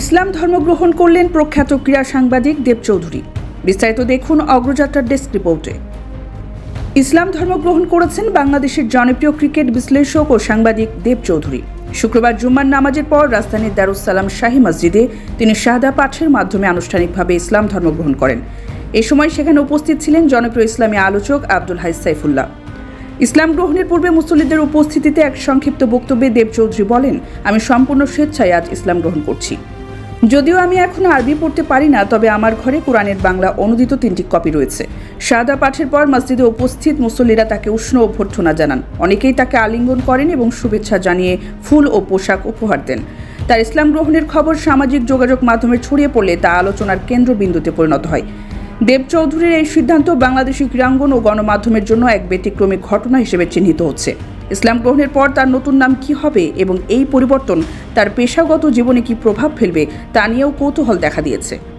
ইসলাম ধর্ম গ্রহণ করলেন প্রখ্যাত ক্রীড়া সাংবাদিক দেব চৌধুরী। বিস্তারিত দেখুন অগ্রযাত্রার ডেস্ক রিপোর্টে। ইসলাম ধর্ম গ্রহণ করেছেন বাংলাদেশের জনপ্রিয় ক্রিকেট বিশ্লেষক ও সাংবাদিক দেব চৌধুরী। শুক্রবার জুম্মার নামাজের পর রাজধানীর দারুসালাম শাহী মসজিদে তিনি শাহাদা পাঠের মাধ্যমে আনুষ্ঠানিকভাবে ইসলাম ধর্ম গ্রহণ করেন। এ সময় সেখানে উপস্থিত ছিলেন জনপ্রিয় ইসলামী আলোচক আব্দুল হাই সাইফুল্লাহ। ইসলাম গ্রহণের পূর্বে মুসল্লিদের উপস্থিতিতে এক সংক্ষিপ্ত বক্তব্যে দেব চৌধুরী বলেন, আমি সম্পূর্ণ স্বেচ্ছায় আজ ইসলাম গ্রহণ করছি। যদিও আমি এখনও আরবি পড়তে পারি না, তবে আমার ঘরে কোরআনের বাংলা অনুদিত তিনটি কপি রয়েছে। সাদা পাঠের পর মসজিদে উপস্থিত মুসল্লিরা তাকে উষ্ণ অভ্যর্থনা জানান। অনেকেই তাকে আলিঙ্গন করেন এবং শুভেচ্ছা জানিয়ে ফুল ও পোশাক উপহার দেন। তার ইসলাম গ্রহণের খবর সামাজিক যোগাযোগ মাধ্যমে ছড়িয়ে পড়লে তা আলোচনার কেন্দ্রবিন্দুতে পরিণত হয়। দেব চৌধুরীর এই সিদ্ধান্ত বাংলাদেশি ক্রীড়াঙ্গন ও গণমাধ্যমের জন্য এক ব্যতিক্রমিক ঘটনা হিসেবে চিহ্নিত হচ্ছে। ইসলাম গ্রহণের পর তার নতুন নাম কি হবে এবং এই পরিবর্তন তার পেশাগত জীবনে কি প্রভাব ফেলবে তা নিয়েও কৌতূহল দেখা দিয়েছে।